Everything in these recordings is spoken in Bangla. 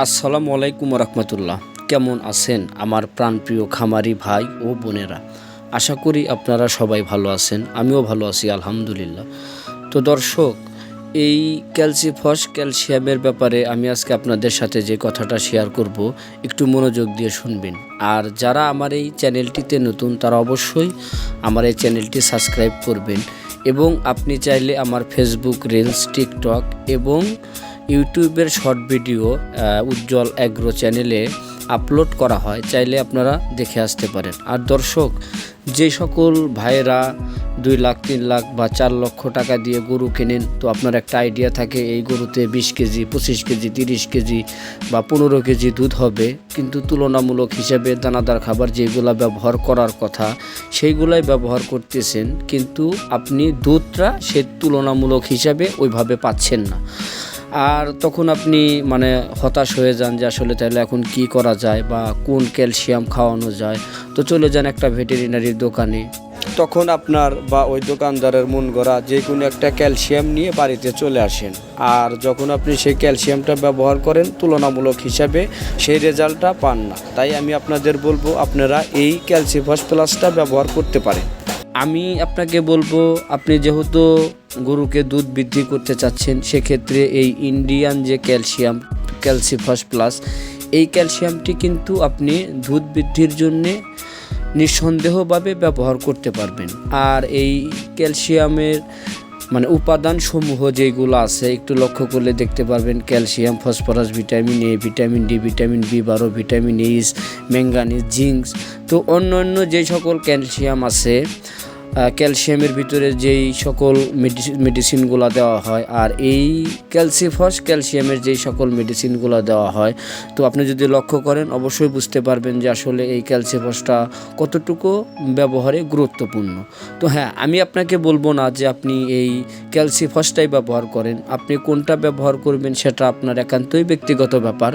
আসসালামু আলাইকুম রহমতুল্লাহ কেমন আছেন আমার প্রাণপ্রিয় খামারি ভাই ও বোনেরা? আশা করি আপনারা সবাই ভালো আছেন, আমিও ভালো আছি, আলহামদুলিল্লাহ। তো দর্শক, এই ক্যালসিফস ক্যালসিয়ামের ব্যাপারে আমি আজকে আপনাদের সাথে যে কথাটা শেয়ার করব, একটু মনোযোগ দিয়ে শুনবেন। আর যারা আমার এই চ্যানেলটিতে নতুন, তারা অবশ্যই আমার এই চ্যানেলটি সাবস্ক্রাইব করবেন। এবং আপনি চাইলে আমার ফেসবুক, রিলস, টিকটক এবং ইউটিউবের শর্ট ভিডিও উজ্জ্বল অ্যাগ্রো চ্যানেলে আপলোড করা হয়, চাইলে আপনারা দেখে আসতে পারেন। আর দর্শক, যে সকল ভাইয়েরা দুই লাখ, তিন লাখ বা চার লক্ষ টাকা দিয়ে গরু কেনেন, তো আপনার একটা আইডিয়া থাকে, এই গরুতে বিশ কেজি, পঁচিশ কেজি, তিরিশ কেজি বা পনেরো কেজি দুধ হবে। কিন্তু তুলনামূলক হিসাবে দানাদার খাবার যেগুলা ব্যবহার করার কথা, সেইগুলাই ব্যবহার করতেছেন, কিন্তু আপনি দুধটা সে তুলনামূলক হিসাবে ওইভাবে পাচ্ছেন না। আর তখন আপনি মানে হতাশ হয়ে যান যে আসলে তাহলে এখন কি করা যায় বা কোন ক্যালসিয়াম খাওয়ানো যায়। তো চলে যান একটা ভেটেরিনারির দোকানে। তখন আপনার বা ওই দোকানদারের মন গড়া যে কোনো একটা ক্যালসিয়াম নিয়ে বাড়িতে চলে আসেন। আর যখন আপনি সেই ক্যালসিয়ামটা ব্যবহার করেন, তুলনামূলক হিসাবে সেই রেজাল্টটা পান না। তাই আমি আপনাদের বলব, আপনারা এই ক্যালসিফাস প্লাসটা ব্যবহার করতে পারেন। আমি আপনাকে বলব, আপনি যেহেতু গরুকে দুধ বৃদ্ধি করতে চাচ্ছেন, সেক্ষেত্রে এই ইন্ডিয়ান যে ক্যালসিয়াম ক্যালসিফাস প্লাস এই ক্যালসিয়ামটি কিন্তু আপনি দুধ বৃদ্ধির জন্যে নিঃসন্দেহভাবে ব্যবহার করতে পারবেন। আর এই ক্যালসিয়ামের মানে উপাদান সমূহ যেগুলো আছে, একটু লক্ষ্য করলে দেখতে পারবেন calcium phosphorus vitamin A vitamin D vitamin B বারো ভিটামিন ইস ম্যাঙ্গানিজ জিঙ্কস তো অন্য অন্য যে সকল ক্যালসিয়াম আছে ক্যালসিয়ামের ভিতরে যেই সকল মেডিসিনগুলো দেওয়া হয় আর এই ক্যালসিফস ক্যালসিয়ামের যেই সকল মেডিসিনগুলো দেওয়া হয়। তো আপনি যদি লক্ষ্য করেন, অবশ্যই বুঝতে পারবেন যে আসলে এই ক্যালসিফসটা কতটুকু ব্যবহারে গুরুত্বপূর্ণ। তো হ্যাঁ আমি আপনাকে বলব না যে আপনি এই ক্যালসিফসটাই ব্যবহার করেন। আপনি কোনটা ব্যবহার করবেন সেটা আপনার একান্তই ব্যক্তিগত ব্যাপার।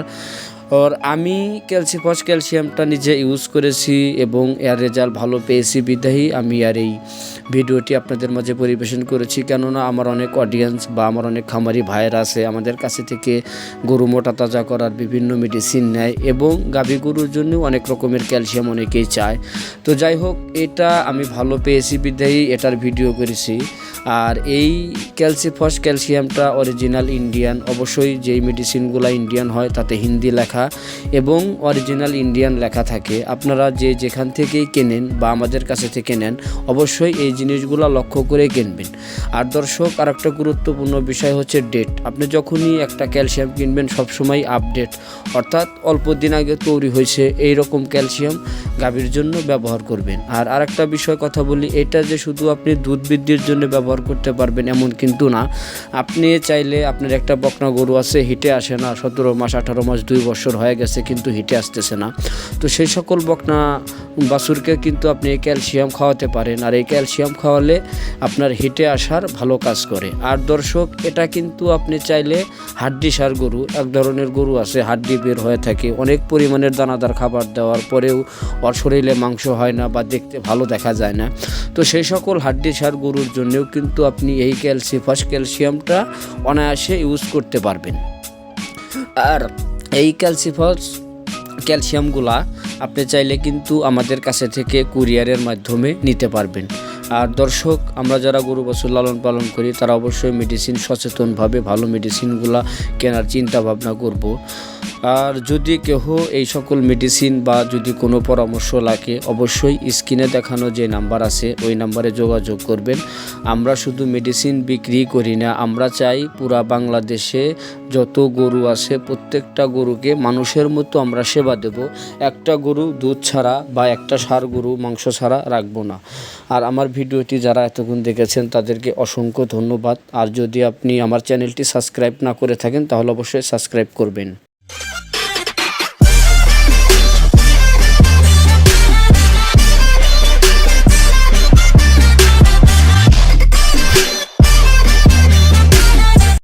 আর আমি ক্যালসিফস ক্যালসিয়ামটা নিজে ইউজ করেছি এবং এর রেজাল্ট ভালো পেয়েছি বিদায়ী আমি আর এই ভিডিওটি আপনাদের মাঝে পরিবেশন করেছি কেননা আমার অনেক অডিয়েন্স বা আমার অনেক খামারি ভাইয়েরা আছে আমাদের কাছে থেকে গরু মোটা তাজা করার বিভিন্ন মেডিসিন নেয় এবং গাভী গরুর জন্য অনেক রকমের ক্যালসিয়াম অনেকেই চায় তো যাই হোক এটা আমি ভালো পেয়েছি বিদায়ী এটার ভিডিও করেছি আর এই ক্যালসিফস ক্যালসিয়ামটা অরিজিনাল ইন্ডিয়ান অবশ্যই যেই মেডিসিনগুলো ইন্ডিয়ান হয় তাতে হিন্দি লেখা এবং অরিজিনাল ইন্ডিয়ান লেখা থাকে। আপনারা যে যেখান থেকেই কেনেন বা আমাদের কাছে থেকে নেন, অবশ্যই এই জিনিসগুলো লক্ষ্য করে কিনবেন। আর দর্শক আর একটা গুরুত্বপূর্ণ বিষয় হচ্ছে ডেট আপনি যখনই একটা ক্যালসিয়াম কিনবেন সবসময় আপডেট অর্থাৎ অল্প দিন আগে তৈরি হয়েছে এই রকম ক্যালসিয়াম গাভীর জন্য ব্যবহার করবেন। আর আরেকটা বিষয় কথা বলি, এটা যে শুধু আপনি দুধ বৃদ্ধির জন্য ব্যবহার করতে পারবেন এমন কিন্তু না। আপনি চাইলে আপনার একটা বকনা গরু আছে, হিটে আসে না, সতেরো মাস, আঠারো মাস, দুই বছর। হয়ে গেছে কিন্তু হিটে আসতেছে না। তো সেই সকল বকনা বাছুরকে কিন্তু আপনি ক্যালসিয়াম খাওয়াতে পারেন আর এই ক্যালসিয়াম খাওয়ালে আপনার হিটে আসার ভালো কাজ করে। আর দর্শক, এটা কিন্তু আপনি চাইলে হাড্ডি সার গরু, এক ধরনের গরু আছে, হাড্ডি বের হয়ে থাকে, অনেক পরিমাণের দানাদার খাবার দেওয়ার পরেও ওর শরীরে মাংস হয় না বা দেখতে ভালো দেখা যায় না। তো সেই সকল হাড্ডি সার গরুর জন্যেও কিন্তু আপনি এই ক্যালসিফাস ক্যালসিয়ামটা অনায়াসে ইউজ করতে পারবেন। আর এই ক্যালসিফস ক্যালসিয়ামগুলা আপনি চাইলে কিন্তু আমাদের কাছে থেকে কুরিয়ারের মাধ্যমে নিতে পারবেন। আর দর্শক, আমরা যারা গরু বছর লালন পালন করি, তারা অবশ্যই মেডিসিন সচেতনভাবে ভালো মেডিসিনগুলা কেনার চিন্তা ভাবনা করব। আর যদি কেহ এই সকল মেডিসিন বা যদি কোনো পরামর্শ লাগে, অবশ্যই স্ক্রিনে দেখানো যে নাম্বার আছে, ওই নাম্বারে যোগাযোগ করবেন। আমরা শুধু মেডিসিন বিক্রি করি না, আমরা চাই পুরা বাংলাদেশে যত গরু আছে, প্রত্যেকটা গরুকে মানুষের মতো আমরা সেবা দেব। একটা গরু দুধ ছাড়া বা একটা সার গরু, মাংস ছাড়া রাখব না। আর আমার ভিডিওটি যারা এতক্ষণ দেখেছেন, তাদেরকে অসংখ্য ধন্যবাদ। আর যদি আপনি আমার চ্যানেলটি সাবস্ক্রাইব না করে থাকেন, তাহলে অবশ্যই সাবস্ক্রাইব করবেন।